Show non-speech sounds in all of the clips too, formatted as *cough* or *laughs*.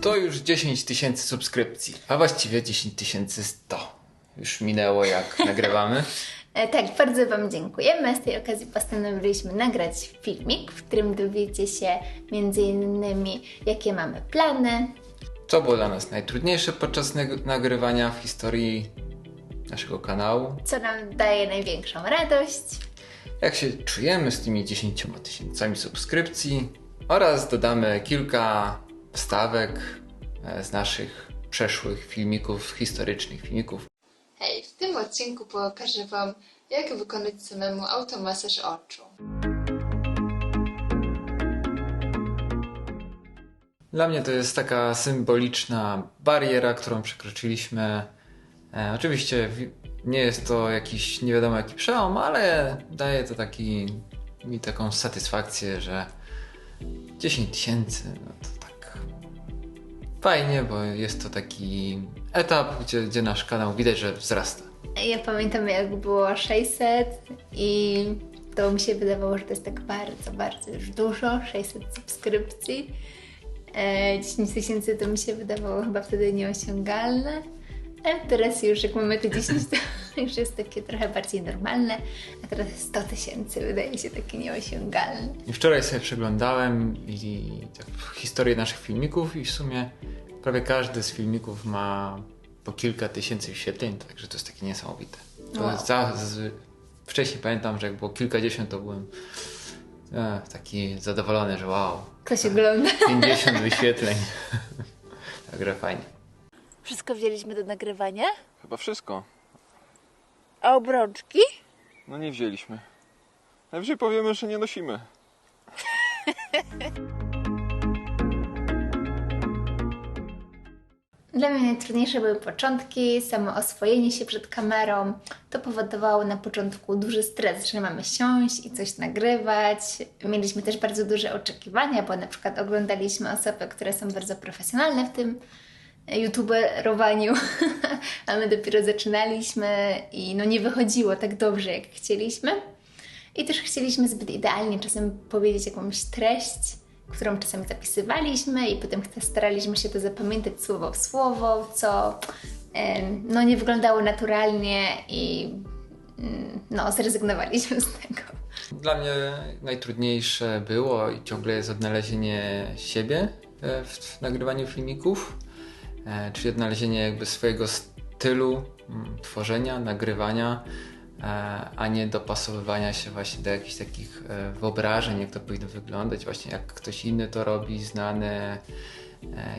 To już 10 tysięcy subskrypcji, a właściwie 10 tysięcy 100. Już minęło jak *laughs* nagrywamy. E, Tak, bardzo Wam dziękujemy. Z tej okazji postanowiliśmy nagrać filmik, w którym dowiecie się między innymi, jakie mamy plany, Co było dla nas najtrudniejsze podczas nag- nagrywania w historii naszego kanału? co nam daje największą radość. Jak się czujemy z tymi 10 tysiącami subskrypcji oraz dodamy kilka wstawek e, z naszych przeszłych filmików, historycznych filmików. Hej, w tym odcinku pokażę Wam, jak wykonać samemu automasaż oczu. Dla mnie to jest taka symboliczna bariera, którą przekroczyliśmy. E, oczywiście wi- nie jest to jakiś nie wiadomo jaki przełom, ale daje to taki, mi taką satysfakcję, że 10 tysięcy, no to tak fajnie, bo jest to taki etap, gdzie, gdzie nasz kanał widać, że wzrasta. Ja pamiętam, jak było 600 i to mi się wydawało, że to jest tak bardzo, bardzo już dużo, 600 subskrypcji. E, 10 tysięcy to mi się wydawało chyba wtedy nieosiągalne. Teraz już jak mamy te 10, to *laughs* już jest takie trochę bardziej normalne, a teraz 100 tysięcy wydaje się takie nieosiągalne. I wczoraj sobie przeglądałem i tak historię naszych filmików i w sumie prawie każdy z filmików ma po kilka tysięcy wyświetleń, także to jest takie niesamowite. Wow. za, z, wcześniej pamiętam, że jak było kilkadziesiąt, to byłem e, taki zadowolony, że wow, Ktoś ogląda. 50 wyświetleń. *laughs* Także fajnie. Wszystko wzięliśmy do nagrywania? Chyba wszystko. A obrączki? No nie wzięliśmy. Najwyżej powiemy, że nie nosimy. *laughs* Dla mnie najtrudniejsze były początki, samo oswojenie się przed kamerą. To powodowało na początku duży stres, że mamy siąść i coś nagrywać. Mieliśmy też bardzo duże oczekiwania, bo na przykład oglądaliśmy osoby, które są bardzo profesjonalne w tym youtuberowaniu, *laughs* a my dopiero zaczynaliśmy i no nie wychodziło tak dobrze, jak chcieliśmy. I też chcieliśmy zbyt idealnie czasem powiedzieć jakąś treść, którą czasami zapisywaliśmy i potem staraliśmy się to zapamiętać słowo w słowo, co no, nie wyglądało naturalnie i mm, no, zrezygnowaliśmy z tego. Dla mnie najtrudniejsze było i ciągle jest odnalezienie siebie e, w, nagrywaniu filmików, czyli odnalezienie jakby swojego stylu mm, tworzenia, nagrywania, e, a nie dopasowywania się właśnie do jakichś takich e, wyobrażeń, jak to powinno wyglądać, właśnie jak ktoś inny to robi, znany e,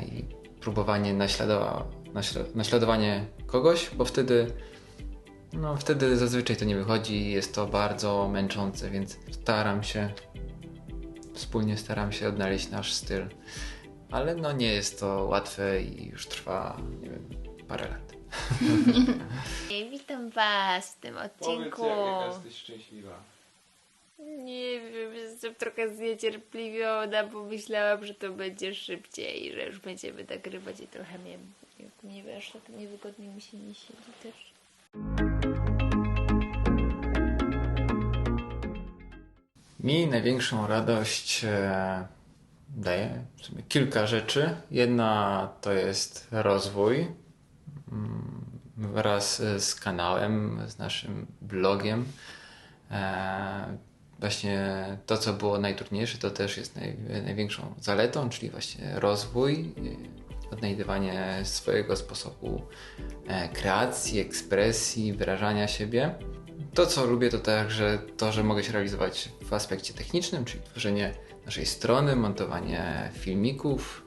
i próbowanie naśladowa- naśla- naśladowanie kogoś, bo wtedy no wtedy zazwyczaj to nie wychodzi i jest to bardzo męczące, więc staram się, wspólnie staram się odnaleźć nasz styl. Ale no nie jest to łatwe i już trwa, nie wiem, parę lat. *laughs* Witam Was w tym odcinku. szczęśliwa. Nie wiem, jestem trochę zniecierpliwiona, bo myślałam, że to będzie szybciej, że już będziemy nagrywać i trochę mnie, jak mnie wiesz, tak niewygodnie mi się nie siedzi też. Mi największą radość e, daje kilka rzeczy. Jedna to jest rozwój mm, wraz z kanałem, z naszym blogiem. E, właśnie to, co było najtrudniejsze, to też jest naj, największą zaletą, czyli właśnie rozwój, e, odnajdywanie swojego sposobu e, kreacji, ekspresji, wyrażania siebie. To, co lubię, to także to, że mogę się realizować w aspekcie technicznym, czyli tworzenie naszej strony, montowanie filmików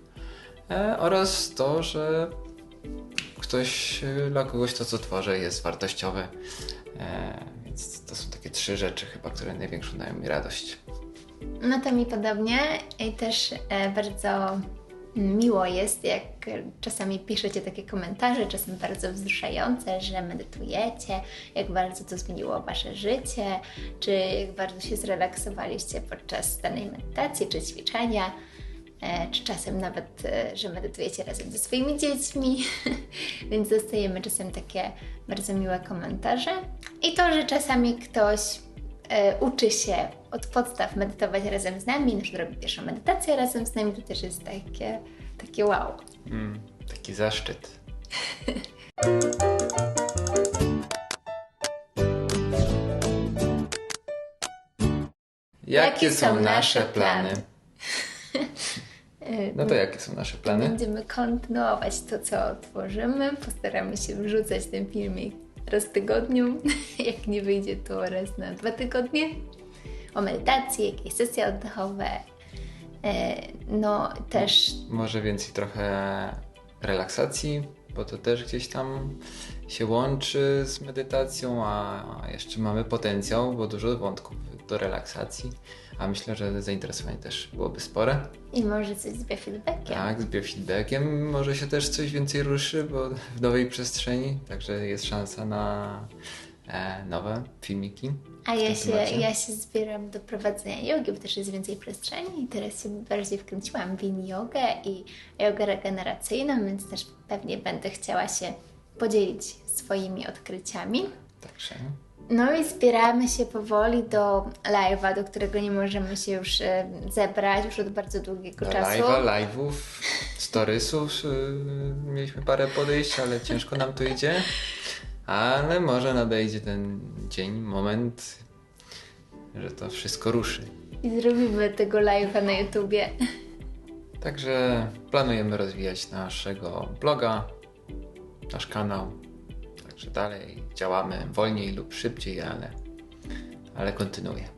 e, oraz to, że ktoś, e, dla kogoś to, co tworzę, jest wartościowe. E, więc to są takie trzy rzeczy chyba, które największą dają mi radość. No to mi podobnie i też e, bardzo miło jest, jak czasami piszecie takie komentarze, czasem bardzo wzruszające, że medytujecie, jak bardzo to zmieniło Wasze życie, czy jak bardzo się zrelaksowaliście podczas danej medytacji czy ćwiczenia. e, czy czasem nawet, e, że medytujecie razem ze swoimi dziećmi, *laughs* więc dostajemy czasem takie bardzo miłe komentarze. I to, że czasami ktoś uczy się od podstaw medytować razem z nami, na przykład robi pierwszą medytację razem z nami, to też jest takie, takie wow. Mm, taki zaszczyt. *laughs* Jakie są nasze plany? E, *laughs* No to jakie są nasze plany? Będziemy kontynuować to, co tworzymy. Postaramy się wrzucać ten filmik raz w tygodniu. *laughs* Jak nie wyjdzie, to raz na dwa tygodnie. O medytacji, jakieś sesje oddechowe. E, No też Może więcej trochę relaksacji, bo to też gdzieś tam się łączy z medytacją, a jeszcze mamy potencjał, bo dużo wątków do relaksacji, a myślę, że zainteresowanie też byłoby spore. i może coś z biofeedbackiem. Tak, z biofeedbackiem może się też coś więcej ruszy, bo w nowej przestrzeni, także jest szansa na e, nowe filmiki. A ja się, temacie. ja się zbieram do prowadzenia jogi, bo też jest więcej przestrzeni i teraz się bardziej wkręciłam w yin jogę i jogę regeneracyjną, więc też pewnie będę chciała się podzielić swoimi odkryciami. Także No i zbieramy się powoli do live'a, do którego nie możemy się już e, zebrać już od bardzo długiego do czasu. live'a, live'ów, storiesów y, mieliśmy parę podejść, ale ciężko nam to idzie. Ale może nadejdzie ten dzień, moment, że to wszystko ruszy. I zrobimy tego live'a na YouTubie. Także planujemy rozwijać naszego bloga, nasz kanał. Także dalej działamy wolniej lub szybciej, ale, ale kontynuuję.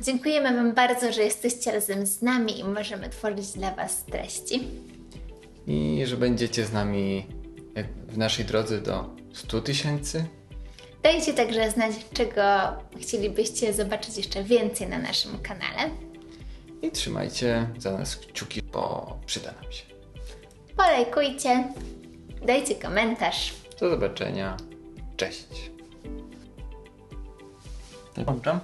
Dziękujemy Wam bardzo, że jesteście razem z nami i możemy tworzyć dla Was treści. I że będziecie z nami w naszej drodze do 100 tysięcy. Dajcie także znać, czego chcielibyście zobaczyć jeszcze więcej na naszym kanale. I trzymajcie za nas kciuki, bo przyda nam się. Polajkujcie, dajcie komentarz. Do zobaczenia. Cześć. Włączam.